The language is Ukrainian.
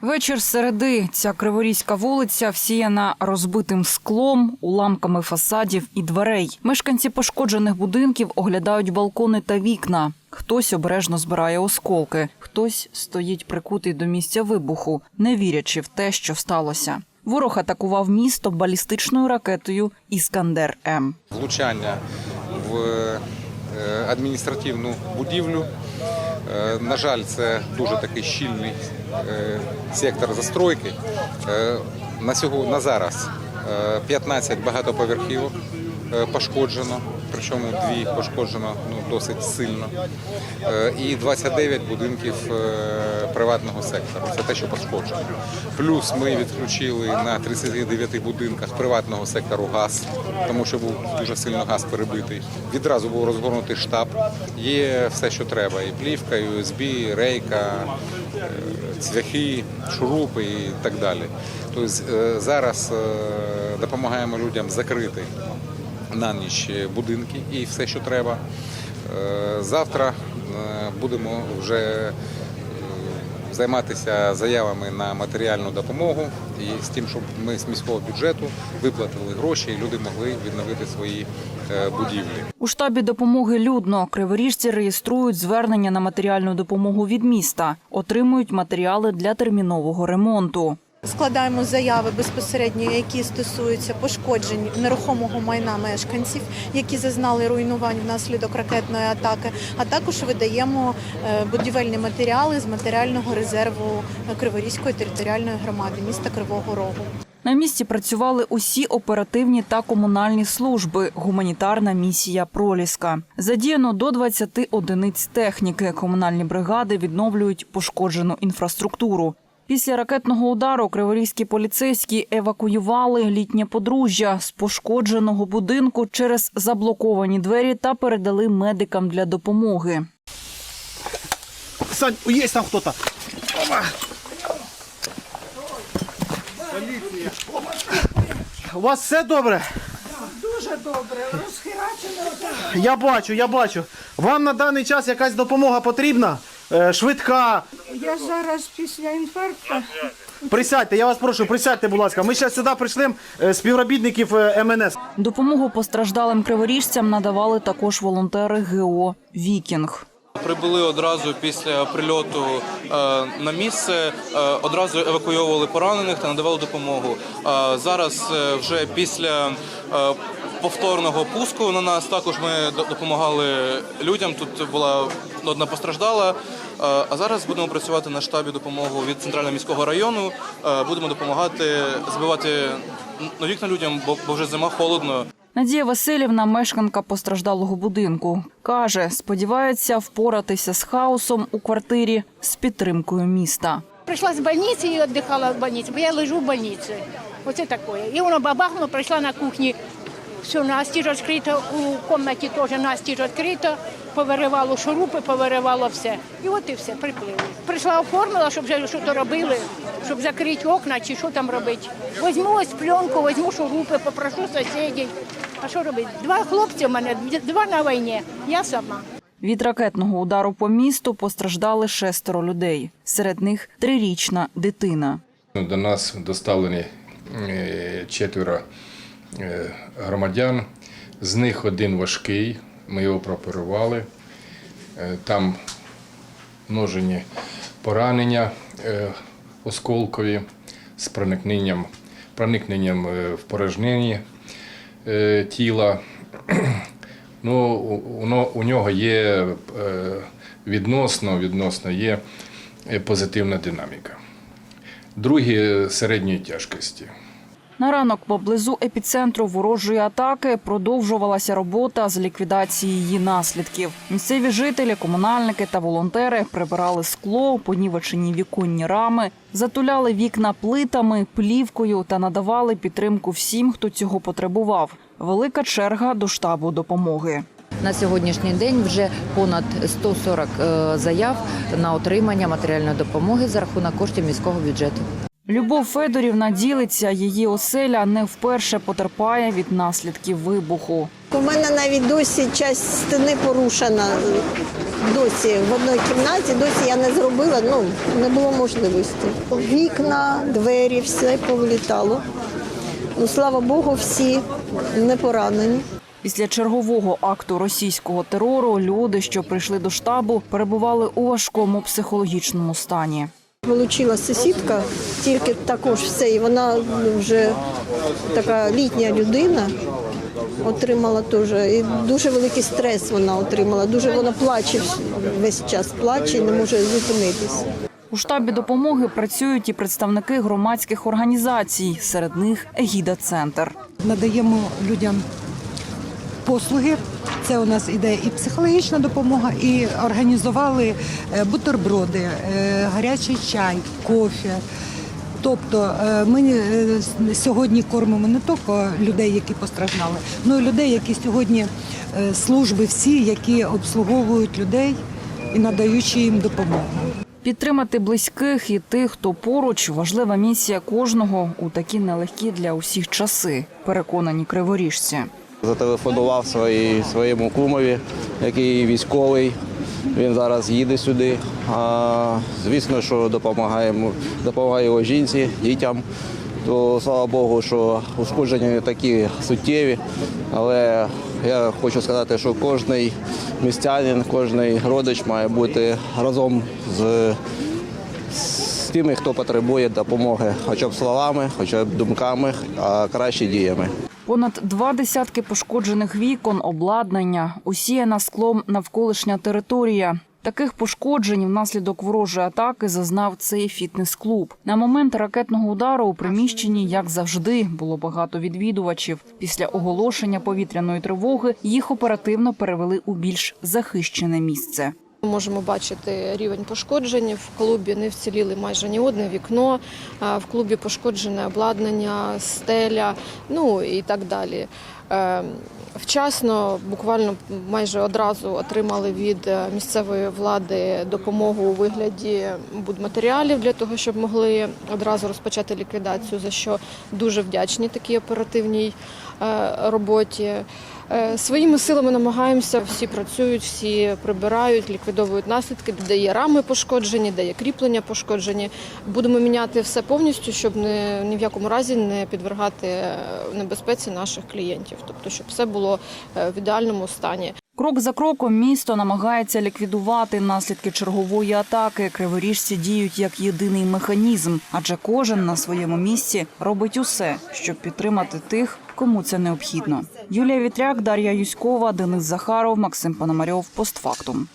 Вечір середи. Ця криворізька вулиця всіяна розбитим склом, уламками фасадів і дверей. Мешканці пошкоджених будинків оглядають балкони та вікна. Хтось обережно збирає осколки, хтось стоїть прикутий до місця вибуху, не вірячи в те, що сталося. Ворог атакував місто балістичною ракетою Іскандер М. влучання в е, адміністративну будівлю. Е, На жаль, це дуже такий щільний е, сектор застройки. Е, На сьогодні на зараз е, 15 багатоповерхівок пошкоджено, причому дві пошкоджено ну, досить сильно. Е, І 29 будинків е, приватного сектору. Це те, що пошкоджено. Плюс ми відключили на 39 будинках приватного сектору газ, тому що був дуже сильно газ перебитий. Відразу був розгорнутий штаб. Є все, що треба: і плівка, і USB, рейка, е, цвяхи, шурупи і так далі. Тобто зараз допомагаємо людям закрити на ніч будинки і все, що треба. Е, Завтра е, будемо вже е, займатися заявами на матеріальну допомогу і з тим, щоб ми з міського бюджету виплатили гроші, і люди могли відновити свої будівлі. У штабі допомоги людно криворіжці реєструють звернення на матеріальну допомогу від міста, отримують матеріали для термінового ремонту. Складаємо заяви безпосередньо, які стосуються пошкоджень нерухомого майна мешканців, які зазнали руйнувань внаслідок ракетної атаки. А також видаємо е, будівельні матеріали з матеріального резерву Криворізької територіальної громади міста Кривого Рогу. На місці працювали усі оперативні та комунальні служби. Гуманітарна місія Проліска. Задіяно до 20 одиниць техніки. Комунальні бригади відновлюють пошкоджену інфраструктуру. Після ракетного удару криворізькі поліцейські евакуювали літнє подружжя з пошкодженого будинку через заблоковані двері та передали медикам для допомоги. Сань, есть там кто-то. Опа. У вас все добре? Дуже добре, розхерачено. Я бачу, я бачу. Вам на даний час якась допомога потрібна? Е, швидка. Я зараз після інфаркту. Присядьте, я вас прошу, присядьте, будь ласка. Ми зараз сюди прийшли е, співробітників е, МНС. Допомогу постраждалим криворіжцям надавали також волонтери ГО Вікінг. Прибули одразу після прильоту е, на місце, е, одразу евакуйовували поранених та надавали допомогу. Е, зараз е, вже після е, повторного пуску на нас також ми до- допомагали людям. Тут була одна постраждала. А зараз будемо працювати на штабі допомогу від центрального міського району. Будемо допомагати збивати на вікна людям, бо бо вже зима холодно. Надія Васильівна, мешканка постраждалого будинку, каже, сподівається впоратися з хаосом у квартирі з підтримкою міста. Прийшла з больниці і віддихала в больниці, бо я лежу в больниці. Оце таке. І воно бабахнуло, прийшла на кухні. Все, настіж відкрита, у кімнаті теж настіж відкрита, повиривало шурупи, повиривало все. І от і все, приплили. Прийшла, оформила, щоб вже щось робили, щоб закрити окна чи що там робити. Возьму ось пленку, возьму шурупи, попрошу сусідів. А що робити? Два хлопці в мене, два на війні, я сама. Від ракетного удару по місту постраждали шестеро людей. Серед них трирічна дитина. До нас доставлені е, четверо громадян. З них один важкий. Ми його прооперували. Е, Там множені поранення е, осколкові з проникненням, проникненням е, в порожнині е, тіла. Ну, у- нього є е, відносно, відносно є е, позитивна динаміка. Другі середньої тяжкості. На ранок поблизу епіцентру ворожої атаки продовжувалася робота з ліквідації її наслідків. Місцеві жителі, комунальники та волонтери прибирали скло, понівечені віконні рами, затуляли вікна плитами, плівкою та надавали підтримку всім, хто цього потребував. Велика черга до штабу допомоги. На сьогоднішній день вже понад 140 е, заяв на отримання матеріальної допомоги за рахунок коштів міського бюджету. Любов Федорівна ділиться, її оселя не вперше потерпає від наслідків вибуху. У мене навіть досі часть стіни порушена. Досі в одній кімнаті. Досі я не зробила, ну не було можливості. Вікна, двері, все повлітало. Ну, слава Богу, всі не поранені. Після чергового акту російського терору люди, що прийшли до штабу, перебували у важкому психологічному стані. Получила сусідка, тільки також все, і вона вже така літня людина. Отримала теж і дуже великий стрес вона отримала. Дуже вона плаче весь час, плаче і не може зупинитися. У штабі допомоги працюють і представники громадських організацій, серед них Егіда Центр. Надаємо людям послуги. Це у нас іде і психологічна допомога, і організували е, бутерброди, е, гарячий чай, кофе. Тобто е, ми сьогодні кормимо не тільки людей, які постраждали, але й людей, які сьогодні служби всі, які обслуговують людей і надаючи їм допомогу. Підтримати близьких і тих, хто поруч важлива місія кожного у такі нелегкі для усіх часи. Переконані криворіжці. Зателефонував своїй, своєму кумові, який військовий. Він зараз їде сюди. А, звісно, що допомагаємо, допомагає його жінці, дітям. То слава Богу, що ушкодження не такі суттєві. Але я хочу сказати, що кожний містянин, кожний родич має бути разом з, з тими, хто потребує допомоги, хоча б словами, хоча б думками, а краще діями. Понад два десятки пошкоджених вікон, обладнання, усіяна склом навколишня територія. Таких пошкоджень внаслідок ворожої атаки зазнав цей фітнес-клуб. На момент ракетного удару у приміщенні, як завжди, було багато відвідувачів. Після оголошення повітряної тривоги їх оперативно перевели у більш захищене місце. Можемо бачити рівень пошкоджень. В клубі не вціліли майже ні одне вікно. В клубі пошкоджене обладнання, стеля, ну і так далі. Е, Вчасно, буквально майже одразу отримали від е, місцевої влади допомогу у вигляді будматеріалів для того, щоб могли одразу розпочати ліквідацію, за що дуже вдячні такій оперативній е, роботі. Е, Своїми силами намагаємося, всі працюють, всі прибирають, ліквідовують наслідки, де є рами пошкоджені, де є кріплення пошкоджені. Будемо міняти все повністю, щоб ні в якому разі не підвергати небезпеці наших клієнтів, тобто щоб все було е, в ідеальному стані. Крок за кроком місто намагається ліквідувати наслідки чергової атаки. Криворіжці діють як єдиний механізм, адже кожен на своєму місці робить усе, щоб підтримати тих, кому це необхідно. Юлія Вітряк, Дар'я Юськова, Денис Захаров, Максим Пономарьов. Постфактум.